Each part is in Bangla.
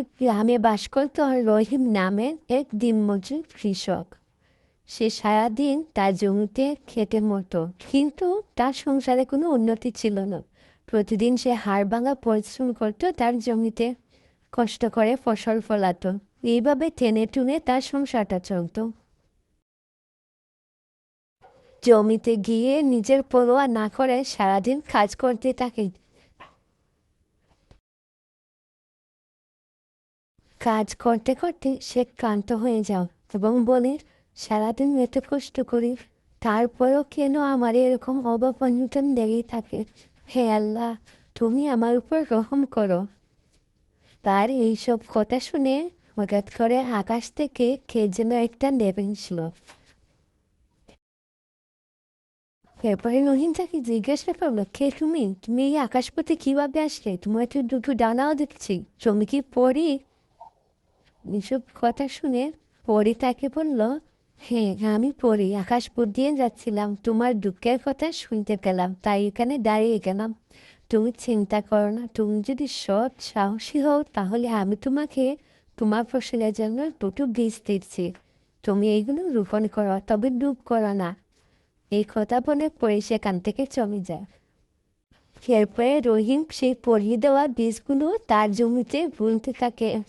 গ্রামে বাস করত রহিম নামের এক দিনমজুর কৃষক। সে সারাদিন তার জমিতে খেটে মতো কিন্তু তার সংসারে কোনো উন্নতি ছিল না। প্রতিদিন সে হাড় ভাঙা পরিশ্রম করত, তার জমিতে কষ্ট করে ফসল ফলাতো। এইভাবে টেনে টুনে তার সংসারটা চলত। জমিতে গিয়ে নিজের পরোয়া না করে সারাদিন কাজ করতে থাকে। কাজ করতে করতে সে ক্লান্ত হয়ে যাও এবং বলে, সারাদিন এত কষ্ট করি, তারপরেও কেন আমার এরকম অনটন লেগেই থাকে? হে আল্লাহ, তুমি আমার উপর রহম করো। তার এইসব কথা শুনে হঠাৎ করে আকাশ থেকে কে যেন একটা নেমেছিল এরপরে রহিম তাকে জিজ্ঞাসা করল, কে তুমি? তুমি এই আকাশপথে কীভাবে আসলে? তোমার তো দুটো ডানাও দেখছি। তুমি কি পড়ি এসব কথা শুনে পরি তাকে বলল হ্যাঁ আমি পড়ি আকাশপুর দিয়ে যাচ্ছিলাম, তোমার দুঃখের কথা শুনতে পেলাম, তাই এখানে দাঁড়িয়ে গেলাম। তুমি চিন্তা করো না, তুমি যদি সৎ, সাহসী হও, তাহলে আমি তোমাকে তোমার ফসলের জন্য দুটো বীজ দিচ্ছি। তুমি এইগুলো রোপণ করো, তবে ডুব করো না এই কথা বলে পরে সেখান থেকে চলে যায়। এরপরে রহিম সেই পরিয়ে দেওয়া বীজগুলো তার জমিতে বুনতে থাকে।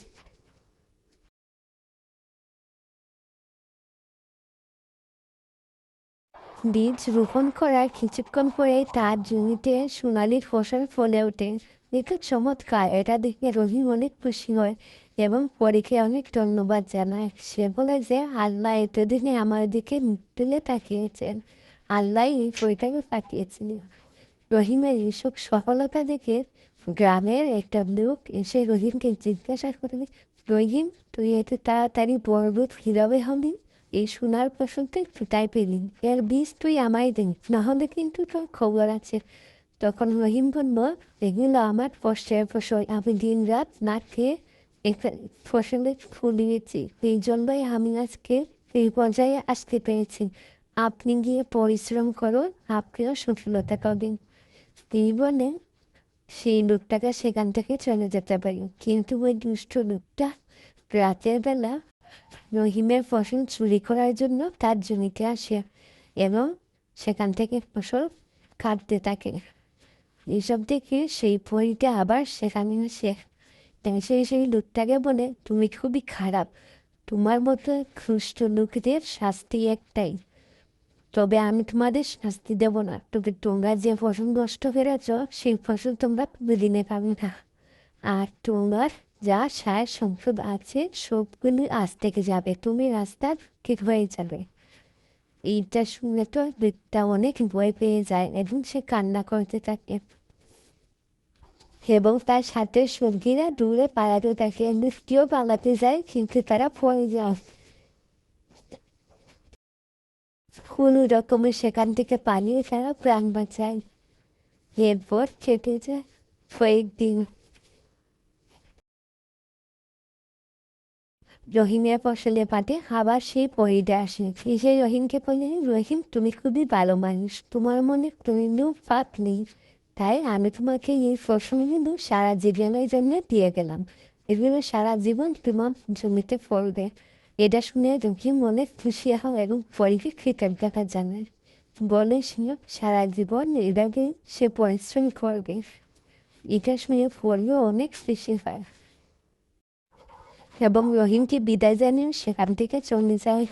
বীজ রোপণ করার কিছুক্ষণ পরে তার জমিতে সোনালির ফসল ফলে ওঠে দেখে চমৎকার এটা দেখে রহিম অনেক খুশি হয় এবং পরীক্ষায় অনেক ধন্যবাদ জানায়। সে বলে যে, আল্লাহ এতদিনে আমার দিকে তুলে তাকিয়েছেন আল্লাহ এই পরীটাকে তাকিয়েছিলেন রহিমের এইসব সফলতা দেখে গ্রামের একটা লোক এসে রহিমকে জিজ্ঞাসা করবে রহিম তুই এত তাড়াতাড়ি বরবত কীভাবে হবি এই সোনার ফসলটা কোথায় পেলি। এর বীজ তুই আমায় দিন নাহলে কিন্তু তোর খবর আছে। তখন রহিম বলল, এগুলো আমার ফসলের ফসল। আমি দিন রাত না খেয়ে এখানে ফসলে ফুলিয়েছি। এই জন্যই আমি আজকে এই পর্যায়ে আসতে পেরেছি। আপনি গিয়ে পরিশ্রম করুন। আপনিও সফলতা পাবেন। এই বলে সেই লোকটাকে সেখান থেকে চলে যেতে পারি। কিন্তু ওই দুষ্ট লোকটা রাতের বেলা রহিমের ফসল চুরি করার জন্য তার জমিতে আসে এবং সেখান থেকে ফসল কাটতে থাকে। এইসব দেখে সেই পরিটা আবার সেখানে আসে। সেই সেই লোকটাকে বলে, তুমি খুবই খারাপ। তোমার মতো খুষ্ট লোকদের শাস্তি একটাই। তবে আমি তোমাদের শাস্তি দেব না। তবে তোমরা যে ফসল নষ্ট করেছ, সেই ফসল তোমরা দিনে পাবে না। আর তোমার যা সায় সম্পদ আছে, সবগুলো আজ থেকে যাবে। তুমি রাস্তার ঠিক হয়ে যাবে। এইটা শুনে তো বৃত্তা অনেক ভয় পেয়ে যায় এবং সে কান্না করতে থাকে। এবং তার সাথে সঙ্গীরা দূরে পালাতে থাকে কেউ পালাতে যায়, কিন্তু তারা পড়ে যায় কোনো রকমের সেখান থেকে পালিয়ে তারা প্রাণ বাঁচায়। এরপর কেটে যায়। কয়েকদিন রহিমের ফসলে পাতে আবার সেই পরিটা আসে। এসে রহিমকে বলে, রহিম, তুমি খুবই ভালো মানুষ। তোমার মনে কোনো পাপ নেই। তাই আমি তোমাকে এই ফসলগুলো সারা জীবনের জন্য দিয়ে গেলাম। এগুলো সারা জীবন তোমার জমিতে ফলবে এটা শুনে রহিম মনে খুশি হয় এবং পরীকে কৃতজ্ঞতা জানায়। বলে সে, সারা জীবন এভাবে সে পরিশ্রম করবে। এটা শুনে পরিও অনেক খুশি হয়। এবং রহিমকে বিদায় জানিয়ে সেখান থেকে চলে যায়